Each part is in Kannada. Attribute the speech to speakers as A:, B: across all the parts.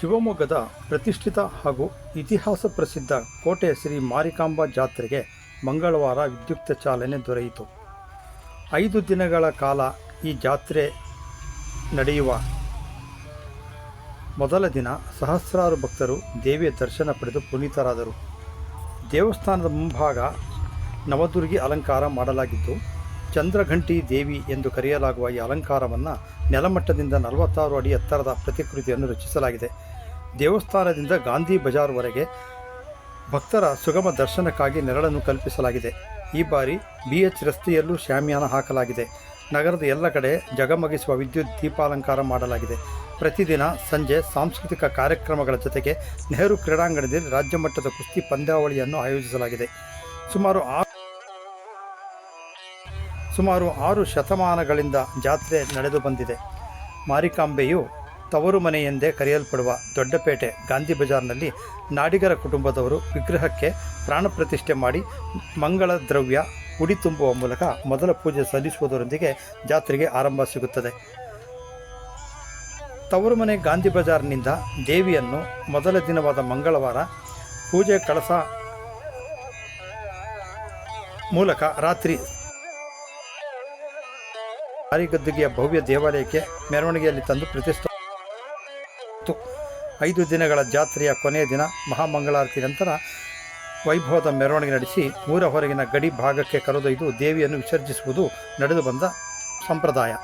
A: ಶಿವಮೊಗ್ಗದ ಪ್ರತಿಷ್ಠಿತ ಹಾಗೂ ಇತಿಹಾಸ ಪ್ರಸಿದ್ಧ ಕೋಟೆ ಶ್ರೀ ಮಾರಿಕಾಂಬಾ ಜಾತ್ರೆಗೆ ಮಂಗಳವಾರ ವಿದ್ಯುಕ್ತ ಚಾಲನೆ ದೊರೆಯಿತು. ಐದು ದಿನಗಳ ಕಾಲ ಈ ಜಾತ್ರೆ ನಡೆಯುವ ಮೊದಲ ದಿನ ಸಹಸ್ರಾರು ಭಕ್ತರು ದೇವಿಯ ದರ್ಶನ ಪಡೆದು ಪುನೀತರಾದರು. ದೇವಸ್ಥಾನದ ಮುಂಭಾಗ ನವದುರ್ಗಿ ಅಲಂಕಾರ ಮಾಡಲಾಗಿದ್ದು ಚಂದ್ರಘಂಟಿ ದೇವಿ ಎಂದು ಕರೆಯಲಾಗುವ ಈ ಅಲಂಕಾರವನ್ನು ನೆಲಮಟ್ಟದಿಂದ ನಲವತ್ತಾರು ಅಡಿ ಎತ್ತರದ ಪ್ರತಿಕೃತಿಯನ್ನು ರಚಿಸಲಾಗಿದೆ. ದೇವಸ್ಥಾನದಿಂದ ಗಾಂಧಿ ಬಜಾರ್ವರೆಗೆ ಭಕ್ತರ ಸುಗಮ ದರ್ಶನಕ್ಕಾಗಿ ನೆರಳನ್ನು ಕಲ್ಪಿಸಲಾಗಿದೆ. ಈ ಬಾರಿ ಬಿ ಎಚ್ ರಸ್ತೆಯಲ್ಲೂ ಶ್ಯಾಮಿಯಾನ ಹಾಕಲಾಗಿದೆ. ನಗರದ ಎಲ್ಲ ಕಡೆ ಜಗಮಗಿಸುವ ವಿದ್ಯುತ್ ದೀಪಾಲಂಕಾರ ಮಾಡಲಾಗಿದೆ. ಪ್ರತಿದಿನ ಸಂಜೆ ಸಾಂಸ್ಕೃತಿಕ ಕಾರ್ಯಕ್ರಮಗಳ ಜೊತೆಗೆ ನೆಹರು ಕ್ರೀಡಾಂಗಣದಲ್ಲಿ ರಾಜ್ಯ ಮಟ್ಟದ ಕುಸ್ತಿ ಪಂದ್ಯಾವಳಿಯನ್ನು ಆಯೋಜಿಸಲಾಗಿದೆ. ಸುಮಾರು ಸುಮಾರು ಆರು ಶತಮಾನಗಳಿಂದ ಜಾತ್ರೆ ನಡೆದು ಬಂದಿದೆ. ಮಾರಿಕಾಂಬೆಯು ತವರು ಮನೆ ಎಂದೇ ಕರೆಯಲ್ಪಡುವ ದೊಡ್ಡಪೇಟೆ ಗಾಂಧಿ ಬಜಾರ್ನಲ್ಲಿ ನಾಡಿಗರ ಕುಟುಂಬದವರು ವಿಗ್ರಹಕ್ಕೆ ಪ್ರಾಣ ಪ್ರತಿಷ್ಠೆ ಮಾಡಿ ಮಂಗಳ ದ್ರವ್ಯ ಉಡಿ ತುಂಬುವ ಮೂಲಕ ಮೊದಲ ಪೂಜೆ ಸಲ್ಲಿಸುವುದರೊಂದಿಗೆ ಜಾತ್ರೆಗೆ ಆರಂಭ ಸಿಗುತ್ತದೆ. ತವರು ಮನೆ ಗಾಂಧಿ ಬಜಾರ್ನಿಂದ ದೇವಿಯನ್ನು ಮೊದಲ ದಿನವಾದ ಮಂಗಳವಾರ ಪೂಜೆ ಕಳಸ ಮೂಲಕ ರಾತ್ರಿ ಮಾರಿಗದ್ದುಗೆಯ ಭವ್ಯ ದೇವಾಲಯಕ್ಕೆ ಮೆರವಣಿಗೆಯಲ್ಲಿ ತಂದು ಪ್ರತಿಷ್ಠಿತು ಐದು ದಿನಗಳ ಜಾತ್ರೆಯ ಕೊನೆಯ ದಿನ ಮಹಾಮಂಗಳಾರತಿ ನಂತರ ವೈಭವದ ಮೆರವಣಿಗೆ ನಡೆಸಿ ಊರ ಹೊರಗಿನ ಗಡಿ ಭಾಗಕ್ಕೆ ಕರೆದೊಯ್ದು ದೇವಿಯನ್ನು ವಿಸರ್ಜಿಸುವುದು ನಡೆದು ಬಂದ ಸಂಪ್ರದಾಯ.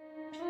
A: Thank you.